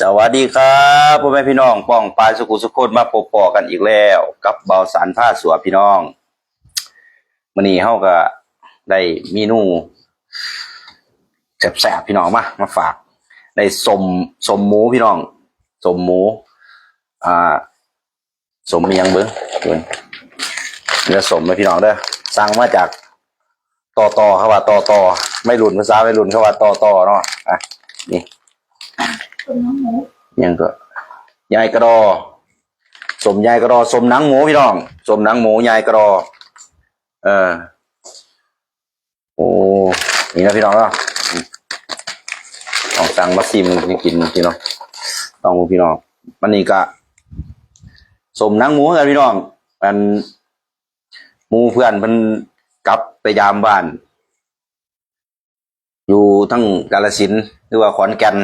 สวัสดีครับพ่อแม่พี่น้องป้องปลายสุขุสุขคนมาพบปอกันอีกแล้ว กับเบาสารผ้าสวพี่น้องมื้อนี้เฮาก็ได้เมนูแซ่บๆพี่น้องมามาฝากได้สมสมหมูพี่น้องสมหมู อ่าสมมียังเบิ่งเบิ่งเนื้อสมเลยพี่น้องเด้อสั่งมาจากต่อต่อเขาว่าต่อต่อไม่รุนภาษาไม่รุนเขาว่าต่อต่อเนาะอะนี่ ยังก็ยายกระดอสมยายกระดอสมหนังหมูพี่น้องสมหนังหมูยายกระดอเออโอ้นี่นะพี่น้องเนาะลองสั่งมาซิมกินกินพี่น้องลองดูพี่น้องมันนี่ก็สมนังหมูกันพี่น้องมันหมูเพื่อนมันกลับไปยามบ้าน อยู่ทั้งกาลสินหรือว่าขอนแก่น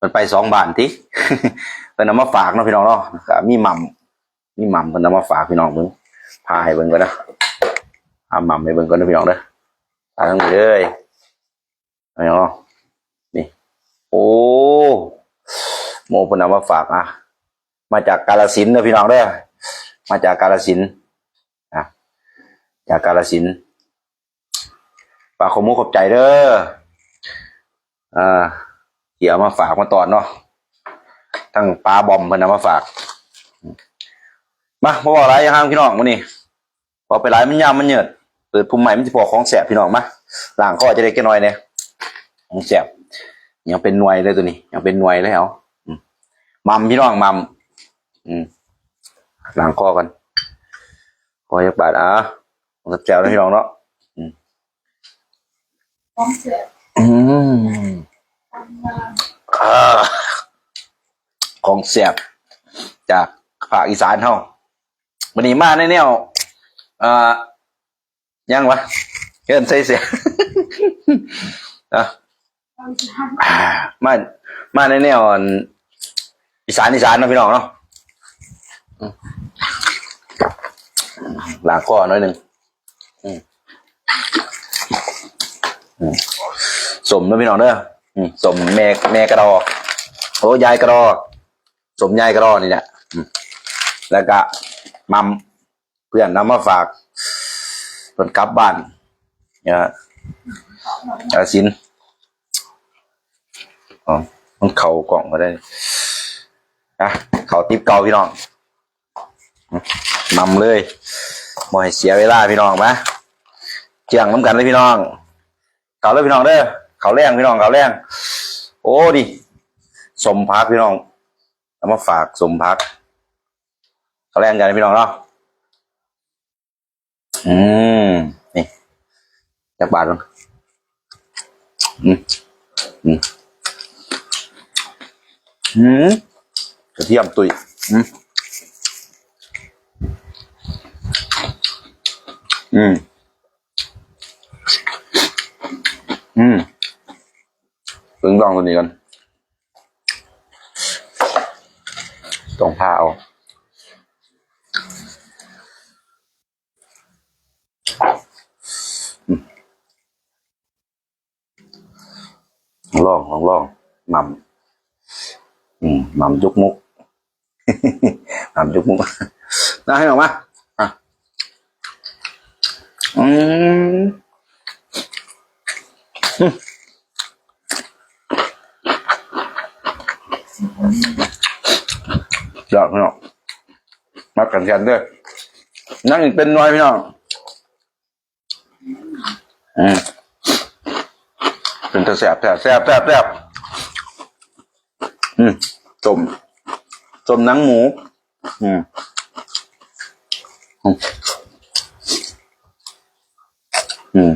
มันไปสองบานที่เป็นนำมาฝากเนาะพี่น้องเนาะก็มีหม่ำมีหม่ำเป็นนำมาฝากพี่น้องเบิ่งพาให้เบิ่งก่อนนะเอาหม่ำให้เบิ่งก่อนนะพี่น้องเด้อพาทั้งหมดเลยพี่น้องนี่ โอ้โมเป็นนำมาฝากอะมาจากกาลสินเด้อพี่น้องเด้อมาจากกาลสินธุ์อะจากกาลสินฝากขอมุขอบใจเด้ออ่า เดี๋ยวเอามาฝากมาตอนเนาะทั้งปลาบอมเพิ่นเอามาฝากมาพอบอกไรอย่าห้ามพี่น้องมื้อนี้พอไปไรมันยามมันเหยิดเปิดภูมิใหม่มันสิพอของแสบพี่น้องมาล้างคอจะได้แค่น้อยเนี่ยของแสบยังเป็นหน่วยเลยตัวนี้ยังเป็นหน่วยเลยเหรออืมมัมพี่น้องมัมอืมล้างคอกันคอยักบาดอะของแสบๆนะพี่น้องเนาะต้องเสียอืมทำงานอ่า ของแสบจากภาคอีสานเฮาวันนี้มาในแนวเอ่อยังวะเกินใส่เสียอะเอาสิฮะอ่ามามาในแนวอีสานอีสานนาะพี่น้องเนาะอืมล้างคอหน่อยหนึ่งอืมมสมนาะพี่น้องเด้อ สมแม่แม่กระดอโอ้ยายกระรอสมยายกระรอนี่แหละแล้วก็มัมเพื่อนนำมาฝากเพิ่นกลับบ้านเนี่ยอาสินอ๋อมันเข่ากล่องก็ได้นะเข่าติบเก่าพี่น้องอืมนำเลยบ่ให้เสียเวลาพี่น้องมาเจียงน้ำกันเลยพี่น้อง เข่าเลยพี่น้องเด้อเข่าแรงพี่น้องเข่าแรง โอ้ดิสมพักพี่น้องเอามาฝากสมพักเขาแรงกันพี่น้องเนาะอืมนี่จักบาทลงอืมอืมอืมกระเทียมตุยอืมอืมอืมตึง ลองตัวนี้กันตรงผ้าเอาลองลองลองหม่ำอืมหม่ำยุกมุกหม่ำยุกมุกน่าให้ออกมาอะอืมอืม ยอดพี่น้องมากันกันเด้วยนั่งอีกเป็นน้อยพี่น้องอืมเป็นตะแสบแสบแสบแสบแสบอืมจมจมหนังหมู อืมอืม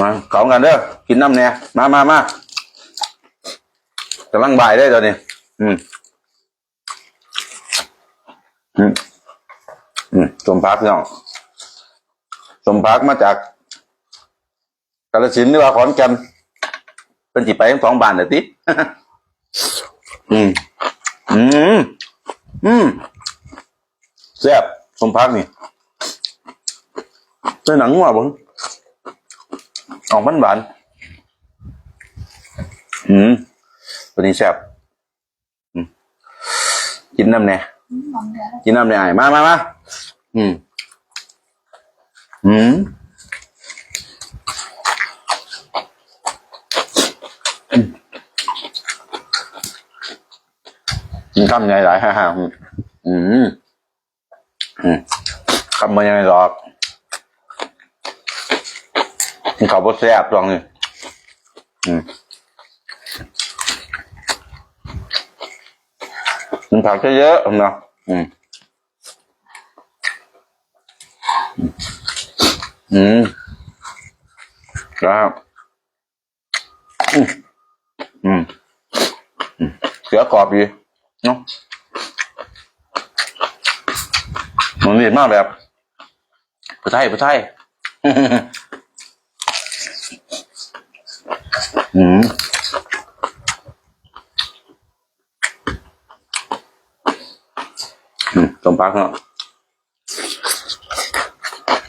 มาเขากันเด้อกินน้ำเนี่ยมามามากำลังบ่ายได้ตอนนี้ อืมอืมอืมสมพักพี่น้องสมพักมาจากกาฬสินหรือว่าขอนแก่นเป็นที่ไปทั้งสองบานเด้อติอืมอืมอืมแซ่บสมพักนี่ใส่หนังหัวบ่ ออกมันหวานอืมตัวนี้แซ่บอืมกินน้ำเนี่ยหอมแดงกินน้ำเนี่ยไอ้มามามาอืมอืมอืมกินคำใหญ่หลายฮ่าฮ่าอืมอืมอืมคำมันยังไงหรอก กินข้าวบดแซ่บตรงนี้อืมกินผักเยอะๆเนาะอืมอืมครับอืมอืมเสือกรอบดีเนาะมันเนียนมากแบบผู้ไทยผู้ไทย อืมอืมต้มปักเนาะ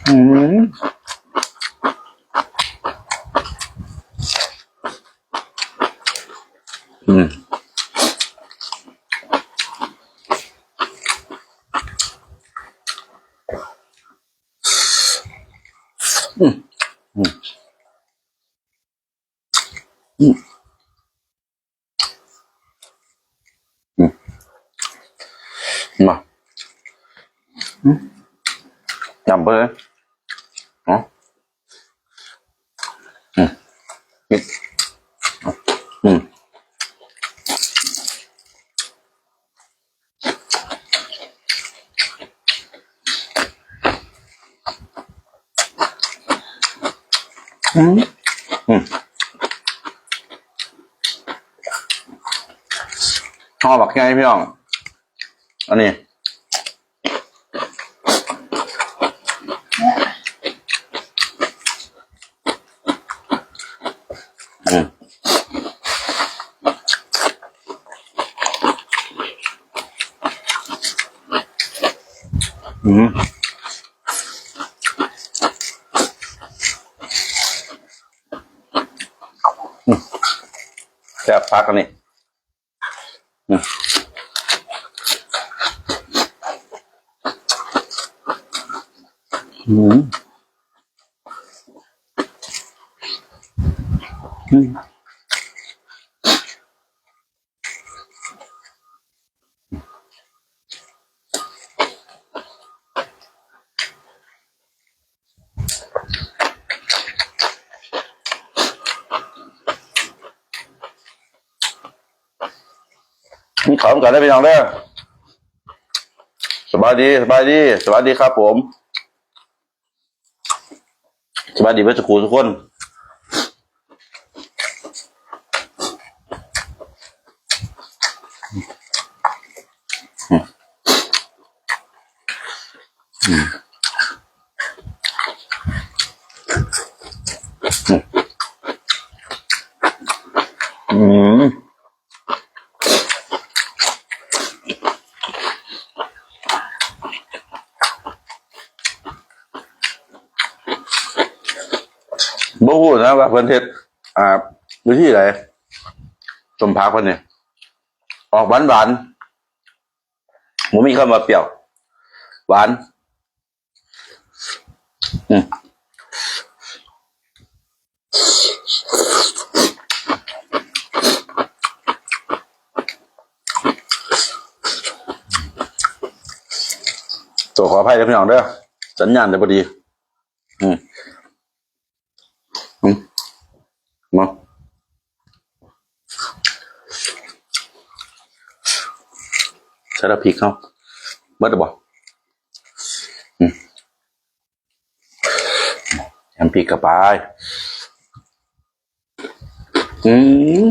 อืม อืมอืมอืมอืมอืมมาอืมจำไปเลยอ๋ออืมอืม อืมอืมห่อบักไงพี่น้อง อันนี้ อืมอืม แซ่บพั นนี้อืมอืมอืมมีของกันได้พี่น้องเด้อสบายดีสบายดีสวัสดีครับผมสบายดีเพื่อนสกูทุกคนอืมบ่พูดนะ ว่าเพิ่นเฮ็ดอ่าวิธีไหนสมพักเพิ่นนี่ยออกหวานหวานๆบ่มีคำว่าเปรี้ยว หวาน อืมตัวขออภัยนะพี่น้องเด้อสัญญาณเดี๋ยวพอดี อืมอืม มาใส่ละพริกเขาเบิดหรือเปล่าอืมแถมพริกกระปายอืม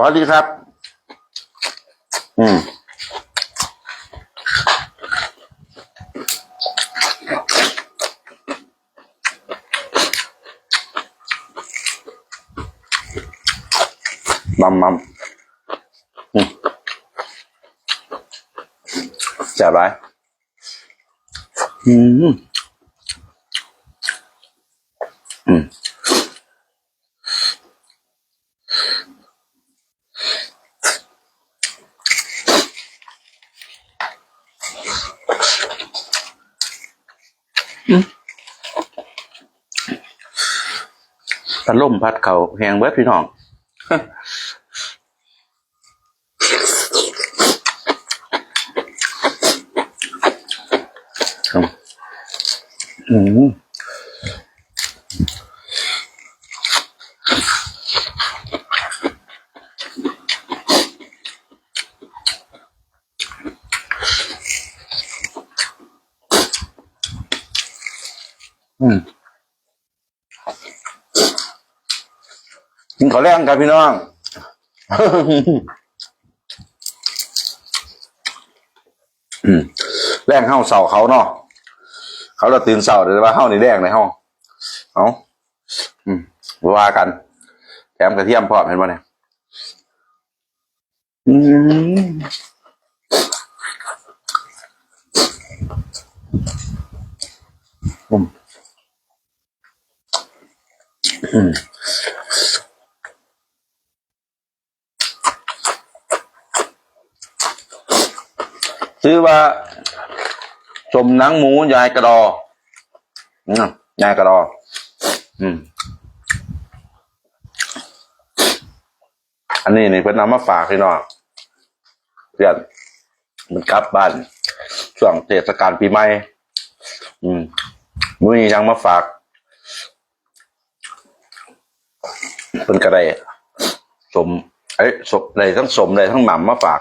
วัสดีครับ อืมมัมมัมจับไปอืม ดลมพัดเขาแหงเบิดพี่น้องอืม กินข้าวแรงกันพี่น้องแรงเข้าเสาเขาเนาะเขาเราตื่นเสาร์แต่ว่าเฮ้าในแดงในห้องเอาอืมว่ากันแถมกระเทียมพร้อมเห็นป่ะเนี่ยอืมอืม ซื้อว่าสมหนังหมูยายกระดอยายกระดอ อืม อันนี้นี่เพิ่นเอามาฝากพี่น้องเพื่อนมันกลับบ้านช่วงเทศกาลปีใหม่ อืมมื้อนี้ยังมาฝากเพิ่นก็ได้สม เอ้ยสมได้ทั้งสมได้ทั้งหม่ำมาฝาก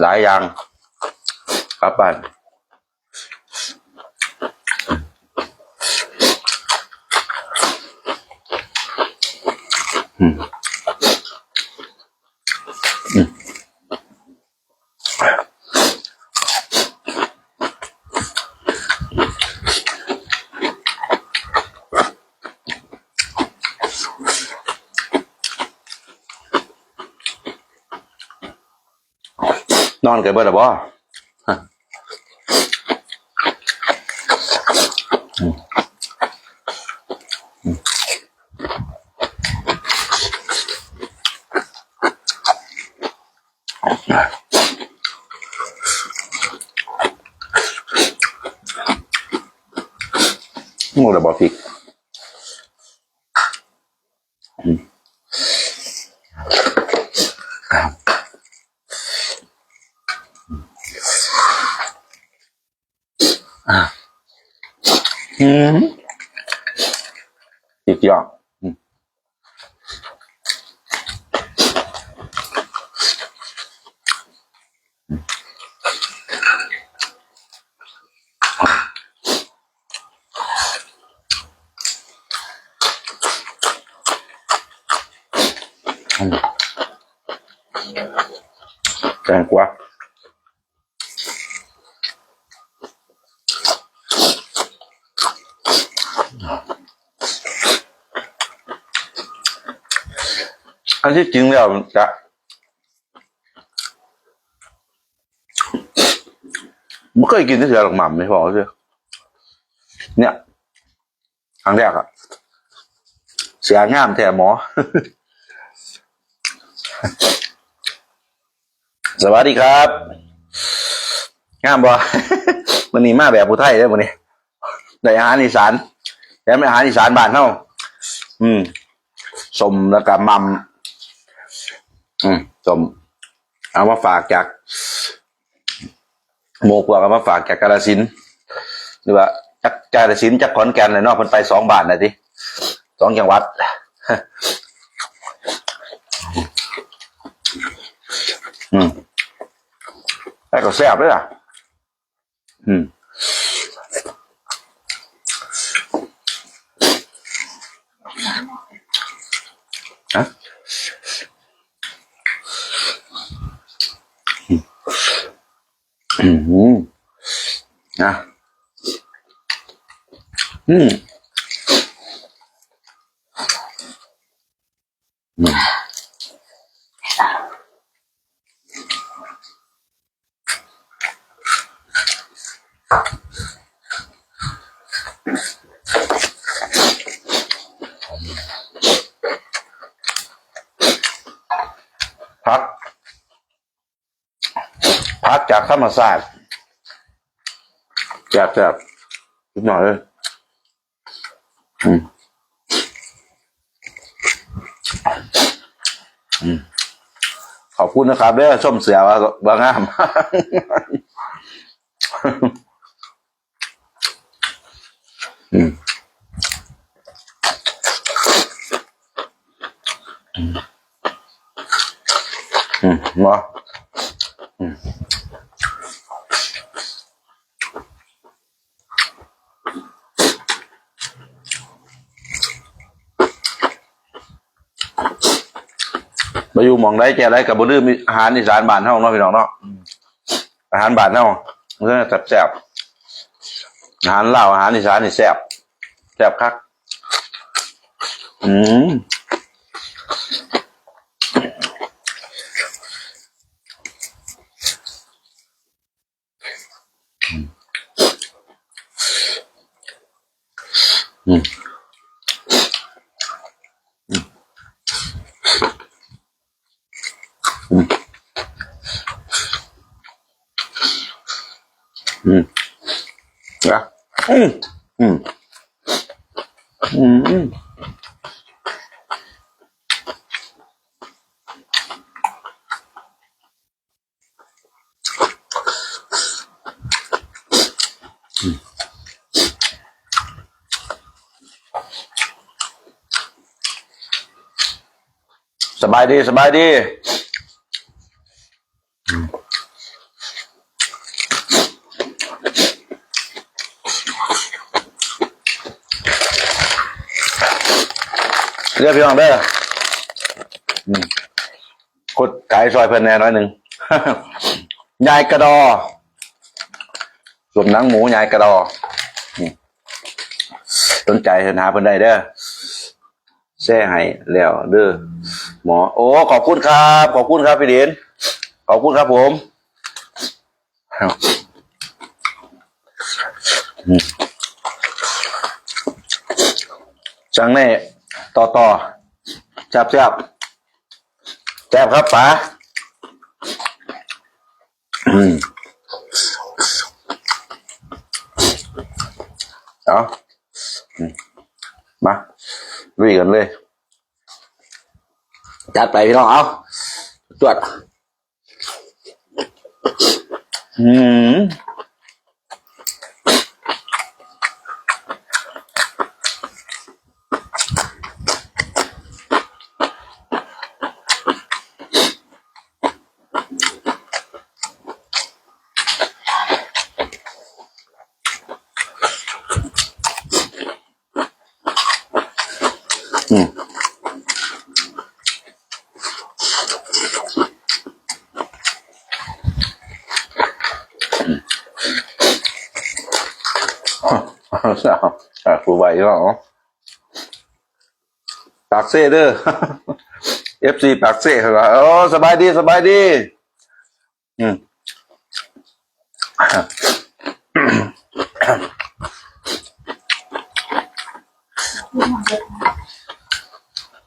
หลายอย่างกลับบ้านอืมอืมน อนกันเบิดหรอบ่ฮะอืมอืมงูระบอพริกอืมครับอะ อืมอีกอย่างอืมอืมแตงกวา อันที่จริงแล้วจะไม่เคยกินที่เสือหรอกหม่ำไม่พอใช่เนี่ยครั้งแรกอะเสียงามแท้หมอ สวัสดีครับ งามบ่วันนี้มาแบบผู้ไทยได้อวันนี้ได้อาหารอีสานแถมอาหารอีสานบ้านเฮาอืมสมแล้วก็มัม อืมสมเอามาฝากจากโมกัวเอามาฝากจากกาลสินหรือว่าจากกาลสินจากขอนแก่นเลยเนาะเพิ่นไปสองบาทน่ะติสองจังหวัดอืมแต่ก็แซ่บด้วยอะอืม อืมนะอืมอืมพัก พักจากธรรมศาสตร์แซ่บแซ่บนิดหน่อยเลยอืมอืมขอบคุณนะครับเด้อส้มเสือว่าบางงามอืมอืมมาอืม มาอยู่หมองได้แก่ได้กับบลืมอาหารอีสานบ้านเฮาเนาะพี่น้องเนาะอืมอาหารบ้านเฮาเนื้อแซ่บๆอาหารลาวอาหารอีสานนี่แซ่บแซ่บคักอืมอืม อืม อืมนะ อืมอืมอืมสบายดี สบายดี เรียกพี่น้องเด้ออืมกดไก่ซอยเพิ่นแน่น้อยหนึ่งยายกระดอส่วนหนังหมูยายกระดอสนใจเห็นหาเพิ่นได้เด้อแซ่ให้แล้วเด้อหมอ โอ้ ขอบคุณครับ ขอบคุณครับพี่เดนขอบคุณครับผมจังแน่ ต่อต่อจับจับแจับครับป๋าเอาอืมมาลุยกันเลย จัดไปพี่น้องเอาตรวจอืม สาวตากผู้ใบหรอปากเซ่เด้อเอฟซีปากเซ่เหรอโอ้สบายดีสบายดี อืม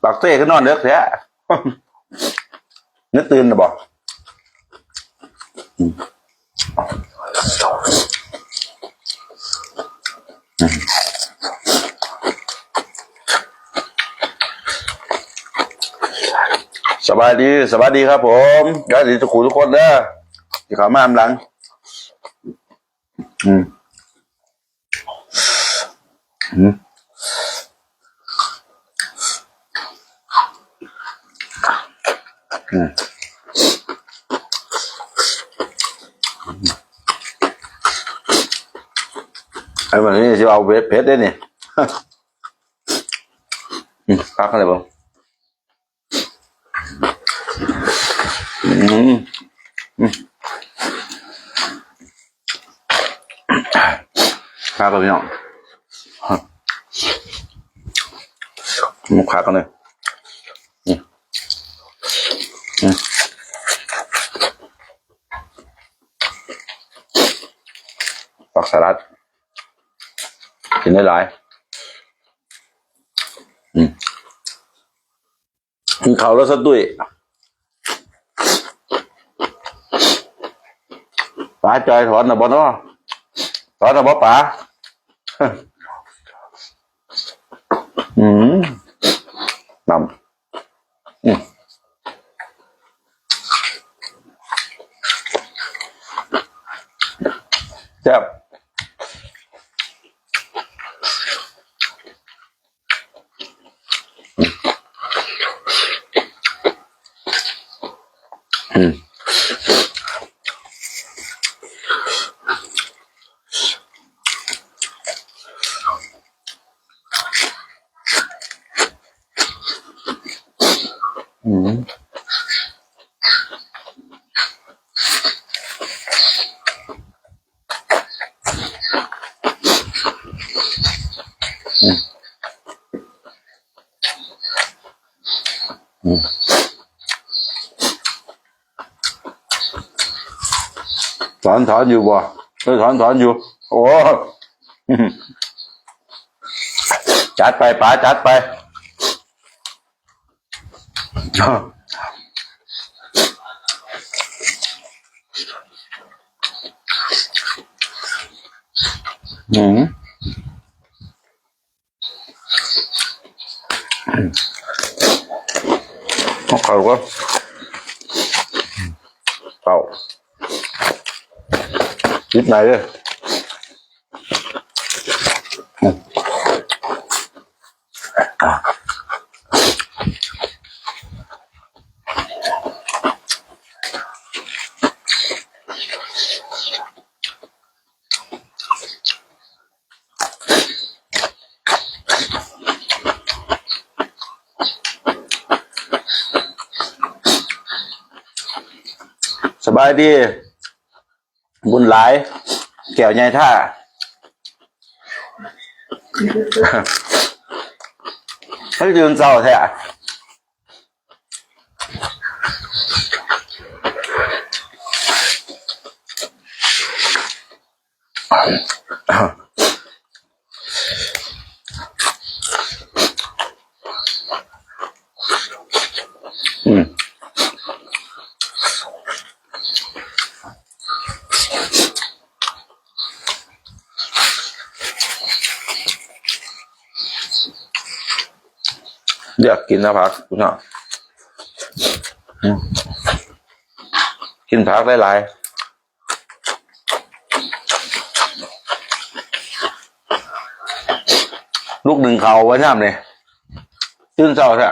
ปากเต้ก็นอนเด็กแท้นึกตื่นนะบอก ครับผมยอดดีทุกคนทุกคนเด้อที่เขามาอำหลัง อืมอืมอืมไอ้วันนี้จะเอาเวทเพชรได้เนี่ยอืมพักอะไรบ้าง กันพี่น้องมุกขากันเลยนี่ปักสลัดกินได้หลาอืมกินเขาล้วสะดุ้ป๋าจอยถอนนะบอลเนาะถอนนะบอปลา อืมนำ ถอนถอนอยู่บ่เออถอนถอนอยู่ โอ้ อื มาเอาเขาก็เป่ายิบไหนเลย สบายดี บุญหลาย แก้วใหญ่ท่า ให้ยืนเศร้าแท้อื อยากกินนะพักคุณเนาะอืมกินพักได้หลายลูกหนึ่งเขาไว้น้ำเลยตื่นเช้าแท้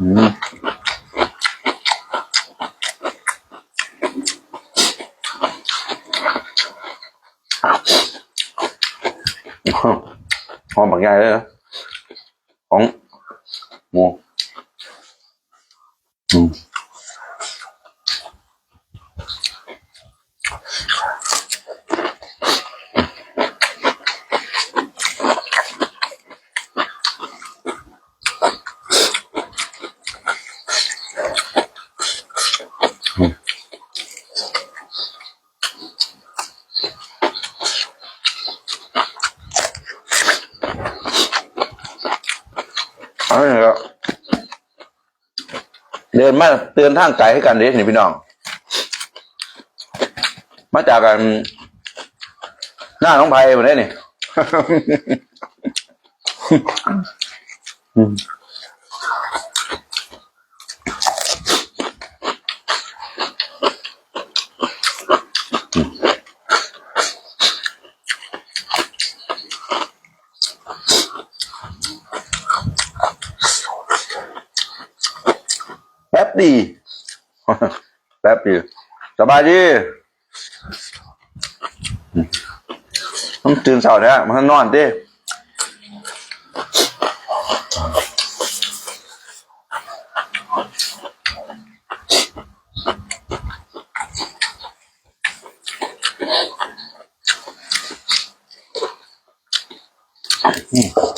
อืม หอมผักใหญ่เลยนะของหมูอืมเอาอย่างเงี้ยเดินมาเตือนทางไกลให้กันเด้นี่พี่น้อง มาจากกันหน้าน้องไผ่มาได้นี่ อืม แป๊บเดีแป๊บดีสบายดีต้องตื่นเช้าเนี่ยมันนอนดิอืม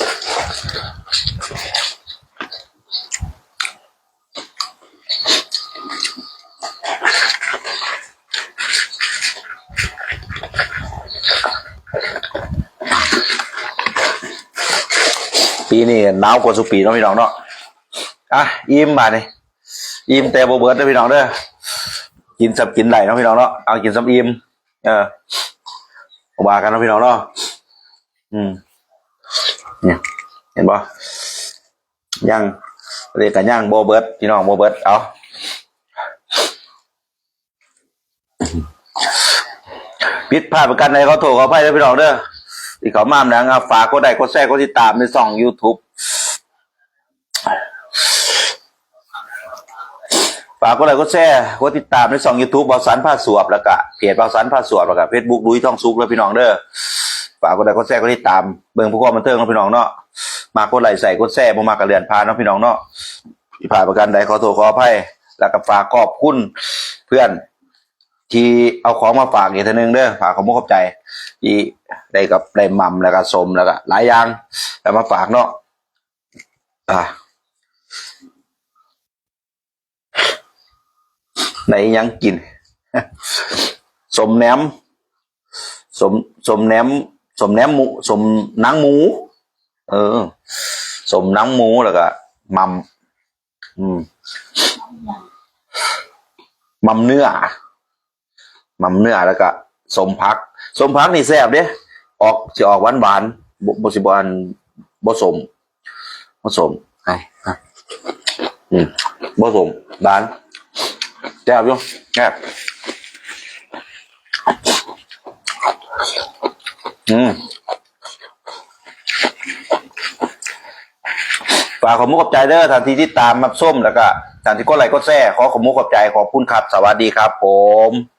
ปีนี้หนาวกว่าสุปีเนาะพี่น้องเนาะอะอิ่มมาเนี่ยอิ่มแต่โบเบิร์ดนะพี่น้องเด้อกินสับกินไหลเนาะพี่น้องเนาะเอากินสับอิ่มเออว่ากันเนาะพี่น้องเนาะอืมเนี่ยเห็นปะย่างเรียกกันย่างโบเบิร์ดพี่น้องโบเบิร์ดเอาผิดพลาดประกันใดเขาโทรเขาไปเลยพี่น้องเด้อ ที่เขามานะครับฝากกดไลค์กดแชร์กดติดตามในช่อง YouTube ฝากกดไลค์กดแชร์กดติดตามในช่อง YouTube บอสันผ้าสวบแล้วก็เพจบอสันผ้าสวบแล้วก็ Facebook ดุยท่องซุกแล้วพี่น้องเด้อฝากกดไลค์กดแชร์กดติดตามเบิ่งผู้ความบันเทิงของพี่น้องเนาะมากกดไลใส่กดแชร์บ่มากระเลือนพานเนาะพี่น้องเนาะที่ผ่านประกันใดขอโทษขออภัยแล้วก็ฝากขอบคุณเพื่อนที่เอาของมาฝากอีกทีนึงเด้อฝากขอบคุณขอบใจ ที่ได้กับได้มัมแล้วก็สมแล้วก็หลายอย่างแล้วมาฝากเนาะอะไหนยังกิน สมแหนมสมสมแหนมสมแหนมหมูสมนังหมู เออ สมนังหมูแล้วก็มัมอืมมัมเนื้อมัมเนื้อแล้วก็สมพัก สมพักนี่แซ่บเด้ออกจะออกหวานหวานๆบ่บ่สิบ่อันบ่สมบ่สมไอ้ฮะอืมบ่สมหวานแซ่บอยู่แซ่บอืมฝากขอบมุกขอบใจเด้อทันทีที่ตามมาส้มแล้วก็ทันที่ก็ไลค์ก็แซ่ขอขอบมุกขอบใจขอบคุณครับ สวัสดีครับผม